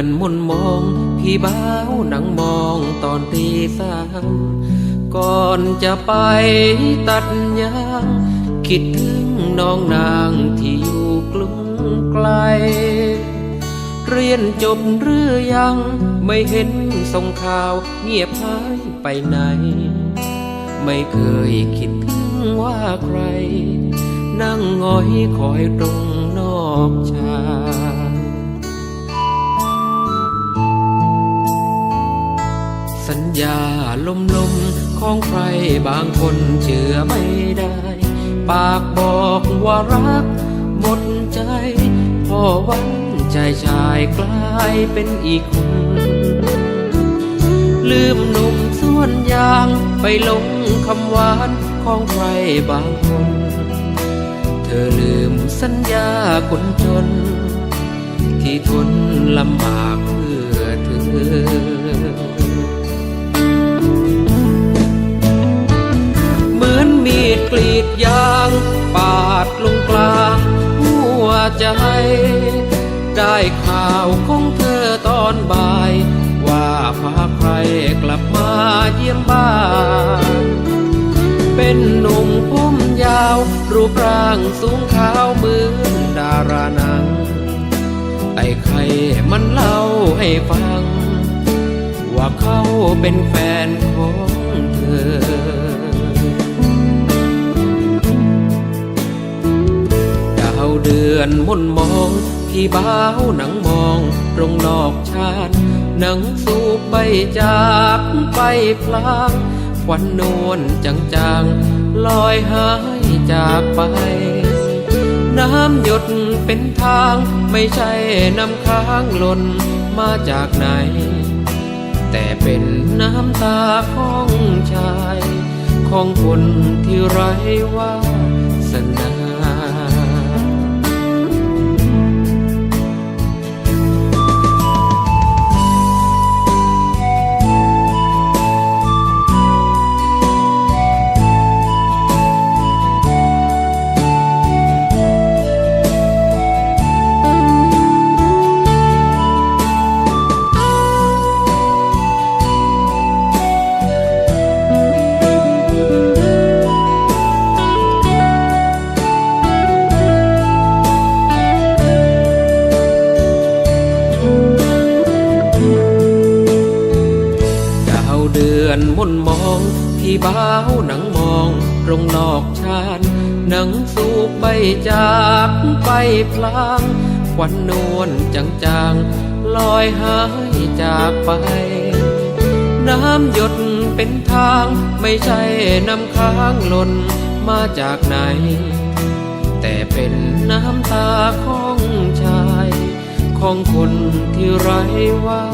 อนมุนมอง พี่บ้าวหนังมองตอนตีสามก่อนจะไปตัดยาง คิดถึงน้องนางที่อยู่กรุงไกล เรียนจบหรือยังไม่เห็นส่งข่าวเงียบหายไปไหน ไม่เคยคิดถึงว่าใคร นั่งงอยคอยตรง ลมลมของใครบางคนเชื่อไม่ได้ ปากบอกว่ารักหมดใจ พอวันใจชายกลายเป็นอีกคน ลืมหนุ่มส่วนยางไปลงคำหวานของใครบางคน เธอลืมสัญญาคนจน ที่ทนลำบากเพื่อเธอ กรีดยาง ปาดลงกลางหัวใจ ได้ข่าวของเธอตอนบ่าย ว่าพาใครกลับมาเยี่ยมบ้าน เป็นหนุ่มผมยาว รูปร่างสูงขาวเหมือนดาราหนังไอ้ใครมันเล่าให้ฟัง ว่าเขาเป็นแฟนของเธอ อนมุนมองพี่บ้าวหนังมองตรงนอกชาติหนังสูบไปจากไปพลางควันนวลจางๆลอยหายจากไป น้ำหยดเป็นทางไม่ใช่น้ำค้างหล่นมาจากไหน แต่เป็นน้ำตาของชาย ของคนที่ไร้ว่า มุนมองพี่บ้าวหนังมองตรงนอกชานหนังสูบไปจากไปพลางควันนวลจางๆลอยหายจากไป น้ำหยดเป็นทางไม่ใช่น้ำค้างหล่นมาจากไหน แต่เป็นน้ำตาของชาย ของคนที่ไร้ว่า